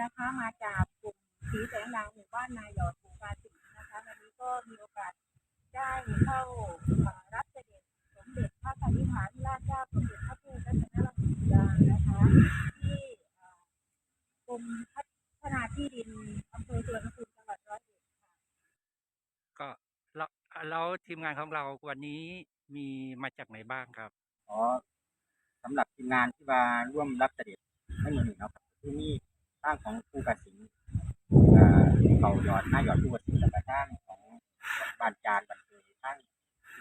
นะคะมาจากกลุ่มสีแสงดาวหมู่บ้านนายหยอดหมู่บ้านสิงห์นะคะวันนี้ก็มีโอกาสได้เข้าเอ่อรับเสด็จสมเด็จพระสันนิษฐานราชเจ้าสมเด็จพระเทพรัตนราชสุดานะคะ ที่เอ่อกรมพัฒนาที่ดินอำเภอสวนภูมิจังหวัดร้อยเอ็ดค่ะก็แล้วแล้วทีมงานของเราวันนี้มีมาจากไหนบ้างครับอ๋อสำหรับทีมงานที่มาร่วมรับเสด็จไม่เหมือนหนึ่งครับที่นี่ ทางของภูกระสิงห์เอ่อเขาหยอดหน้าหยอดภูกระสิงห์แล้วก็ทางของบ้านจานบันเทิงทาง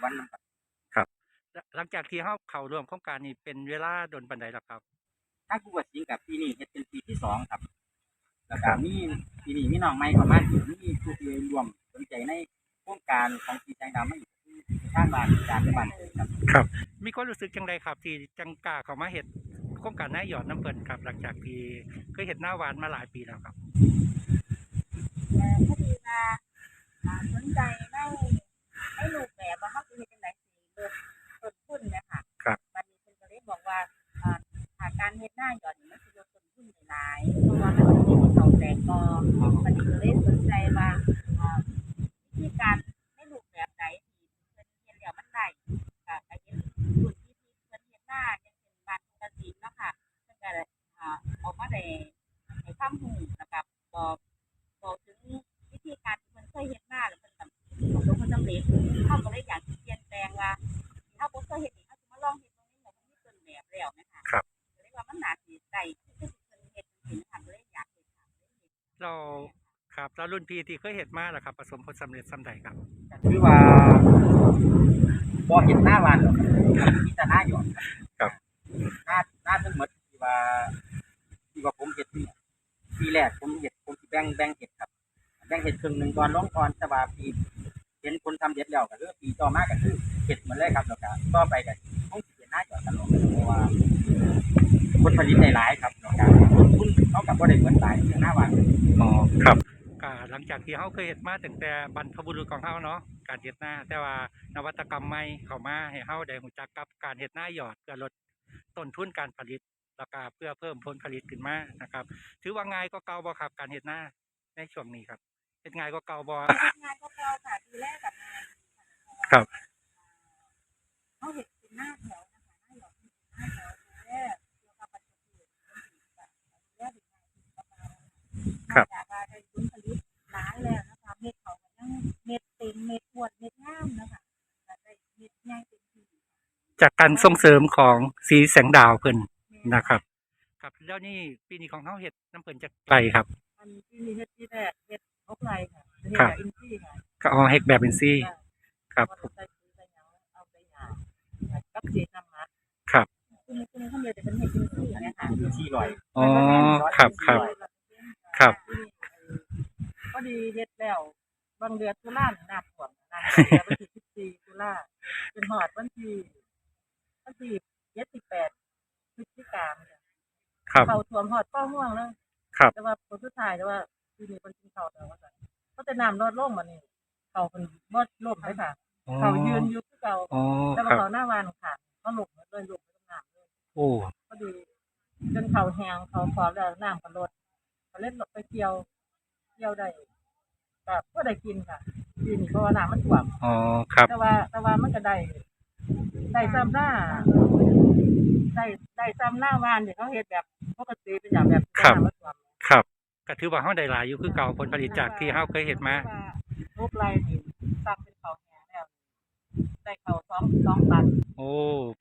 วันน้ำปัดหลังจากที่เขาเข้าร่วมโครงการนี้เป็นเวลาโดนปันใดแล้วครับทางภูกระสิงห์กับปีนี้เฮ็ดเป็นปีที่สองครับแล้วก็มีปีนี้มีน้องใหม่เข้ามาอีกมีผู้ที่รวมสนใจในโครงการของสีแดงดำมาอยู่ที่ทางบ้านจานในบ้านเทิงครับ ครับ มีความรู้สึกจังไดครับ ที่จังกล้าเข้ามาเห็ด โครงการหน้าหยอดน้ำเปิ่นครับ หลังจากที่เคยเห็ดหน้าหวานมาหลายปีแล้วครับเอ่อพอดีว่าอ่าสนใจในในรูปแบบว่าเขาจะเฮ็ดจังไดสิลดต้นทุนเนะคะครับวันนี้เพิ่นก็เลยบอกว่าอ่าหากการเฮ็ดหน้าหย่อนนี่มันสิลดต้นทุนได้หลายเพราะว่ามันจะมีเขาแตกกอวันนี้ก็เลยสนใจว่าอ่าวิธีการในรูปแบบใดที่เพิ่นเฮ็ดแล้วมันได้ค่ะก็เห็นรุ่นที่เพิ่นเฮ็ดหน้าอย่างเช่นบ้านปกติเนาะค่ะเพิ่นก็ได้อ่าออกมาได้ให้ความรู้แล้วก็ บอกบอกถึงวิธีการที่มันเคยเห็นมาแล้วมันแบบประสบความสำเร็จเขาก็เลยอยากจะเปลี่ยนแปลงว่าที่เขาบ่เคยเห็นนี่เขาจะมาลองเห็นตรงนี้เหมือนมันมีต้นแบบแล้วนะคะครับก็เลยว่ามันน่าสิได้ที่ที่เพิ่นเฮ็ดเห็นค่ะก็เลยอยากเห็นค่ะเลยเฮ็ดเราครับแล้วรุ่นพี่ที่เคยเห็ดมาแล้วครับประสบผลสำเร็จสำใดครับก็คือว่าบ่เห็นหน้าบ้านหรอกครับมีแต่หน้าหยอดครับ หน้าหน้าทั้งหมดที่ว่าที่ว่าผมเห็ดเนี่ยปีแรกผมเห็ดผมสิแบ่งแบ่งเห็ดครับแบ่งเห็ดครึ่งหนึ่งก่อนลงก่อนแต่ว่าปีเห็นคนทำเห็ดแล้วก็คือปีต่อมาก็คือเห็ดหมดเลยครับแล้วก็ต่อไปก็คงสิเป็นหน้าหยอดตลอดเพราะว่าผลผลิตได้หลายครับแล้วก็ต้นทุนเขากับบ่ได้เหมือนหลายคือหน้าบ้านอ๋อครับก็หลังจากที่เขาเคยเห็ดมาตั้งแต่บรรพบุรุษของเขาเนาะการเห็ดหน้า แต่ว่านวัตกรรมใหม่เข้ามาให้เขาได้รู้จักกับการเห็ดหน้าหยอดเพื่อลดต้นทุนการผลิต แล้วก็เพื่อเพิ่มผลผลิตขึ้นมานะครับ ถือว่าง่ายก็เก่าบ่ครับการเห็ดหน้าในช่วงนี้ครับเห็ดง่ายก็เก่าบ่เฮ็ดงานก็เก่าค่ะดูแลกับงานค่ะครับเขาเห็ดเป็นหน้าแถวนะคะหน้าหยอดเป็นหน้าแถวดูแลเกี่ยวกับปัจจุบันดูแลถึงงานประมาณนอกจากว่าได้ผลผลิตหลายแล้วนะคะเม็ดเขาก็ยังเม็ดเต็มเม็ดอ้วนเม็ดงามนะคะก็ได้เม็ดใหญ่เต็มที่จากการส่งเสริมของสีแสงดาวเพิ่น นะครับ ครับแล้วนี่ปีนี้ของเขาเห็ดน้ำเปิ่นจะไกลครับ อันที่มีเฮ็ดที่แรกเฮ็ดออกไกลค่ะเฮ็ดบอินซี่ค่ะก็เอาเห็ดแบบอินซี่ ครับเรับเจนำมาครับ คุณคุณทำเลยแต่เป็นเฮ็ดอินซี่นะคะอินซี่ลอยอ๋อครับครับ ครับก็ดีเฮ็ดแล้วบางเดือนตุลาหน้าฝนนะเดือนที่14ตุลาเป็นหอดวันที่วันที่28 วิธีกางเนี่ยครับ เขาท่วมหอดก้อห่วงเลยครับ แต่ว่าคนทุกท้ายแต่ว่าคือมีคนกินเขาแต่ว่าเขาจะน้ำลดลงมานี่เขาเป็นบดล่มไปค่ะ เขายืนอยู่ที่เก่าแต่ว่าเขาหน้าวานค่ะเขาหลบเลยหลบไปตรงน้ำเลยโอ้พอดีจนเขาแหงเขาพร้อแล้วน้ำก็ลดเขาเล่นหลไปเกี่ยว เกี่ยวได้แบบก็ได้กินค่ะกินเพราะว่าน้ำมันท่วม อ๋อครับ แต่ว่าแต่ว่ามันก็ได้ได้ซ้ำหน้า ได้ได้ซ้ำหน้าวานที่เขาเฮ็ดแบบปกติเป็นอย่างแบบครับน้ำมันท่วมครับก็ถือว่าเฮาได้หลายอยู่คือเก่าผลผลิตจากที่เฮาเคยเฮ็ดมารูปลายนี่ตั้งเป็นเขาแหงแล้วได้เขาสองสองตันโอ้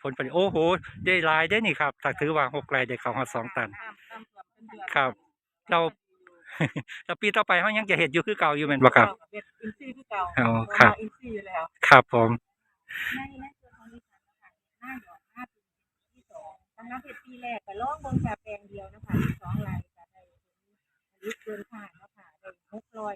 ผลผลิตโอ้โห ได้หลายได้นี่ครับถ้าถือว่า6ไร่ได้ข้าวฮอด2ตันข้ามข้ามท่วมเป็นเดือนครับเรา แล้วปีต่อไปเฮายังจะเฮ็ดอยู่คือเก่าอยู่แม่นบ่ครับ เฮ็ดอินซี่คือเก่าอ๋อครับ เพาะว่าอินซี่อยู่แล้ว ครับผม ในในส่วนของดิฉันนะคะหน้าหยอดหน้าปีที่ สองสำนักเฮ็ดปีแรกก็ลองเบิ่งแค่แปลงเดียวนะคะที่สองรายก็ได้ผลผลิตเกินคาดเนาะค่ะได้หกร้อย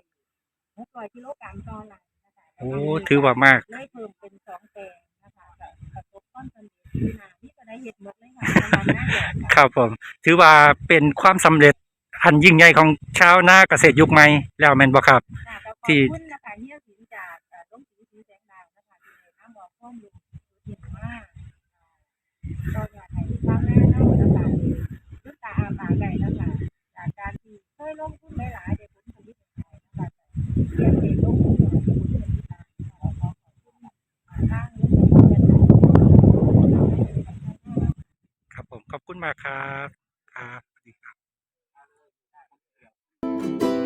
หกร้อยกิโลกรัมต่อไร่นะคะโอ้ถือว่ามาก เลยเพิ่มเป็นสองแปลงนะคะก็ประสบความสำเร็จที่นานี่ก็ได้เห็ดหมดเลยค่ะประมาณหน้าหยอดค่ะ ครับผม ถือว่าเป็นความสำเร็จอันยิ่งใหญ่ของชาวนาเกษตรยุคใหม่แล้วแม่นบ่ครับ ค่ะก็ขอบที่คุณนะคะเฮียสินจากเอ่อลงสีสีแสงดาวนะคะที่ให้น้ำบอกข้อมูลเห็นว่าก็อยากให้ชาวนาเนาะนะคะลูกตาอาปากได้นะคะจากการที่เคยลง มากครับครับสวัสดีครับ